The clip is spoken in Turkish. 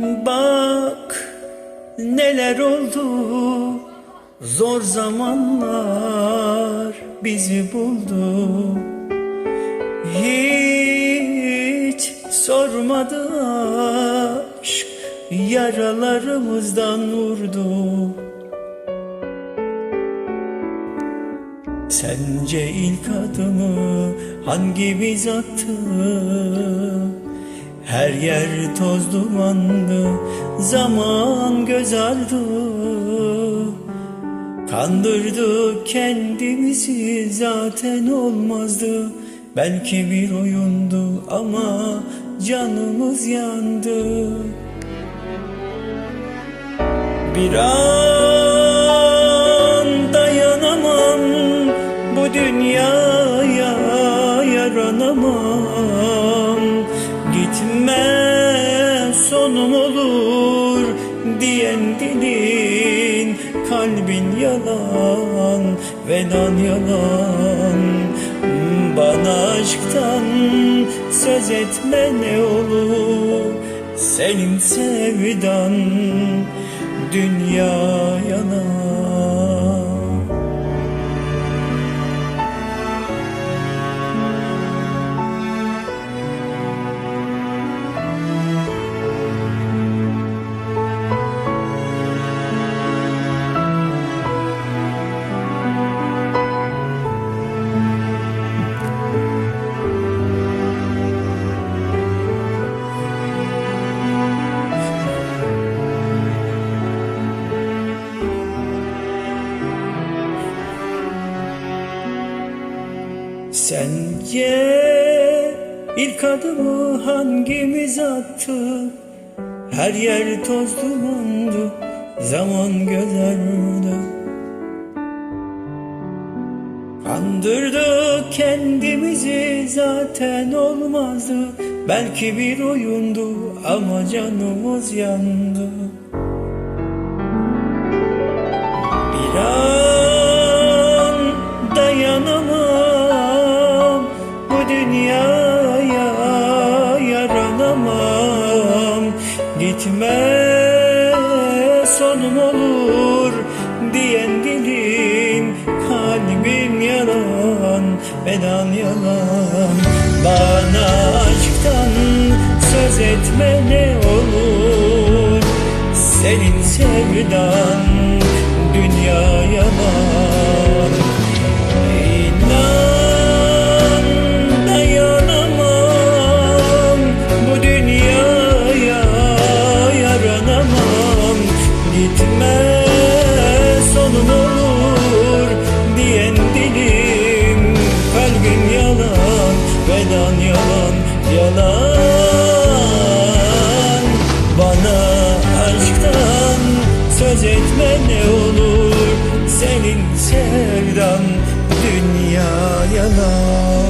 Bak neler oldu. Zor zamanlar bizi buldu. Hiç sormadı aşk Yaralarımızdan vurdu Sence ilk adımı hangimiz attı? Her yer toz dumandı, zaman göz ardı. Kandırdık kendimizi zaten olmazdı. Belki bir oyundu ama canımız yandı. Bir an dayanamam bu dünyaya yaranamam diyen dilin Kalbin yalan vedan yalan. Bana aşktan söz etme ne olur Senin sevdan dünya yanar Sence ilk adımı hangimiz attı? Her yer toz dumandı, zaman gözerdi. Kandırdık kendimizi zaten olmazdı. Belki bir oyundu ama canımız yandı. Gitme sonum olur diyen dilim Kalbim yalan bedan yalan. Bana aşktan söz etme ne olur Senin sevdan Senin sevdan dünya yalan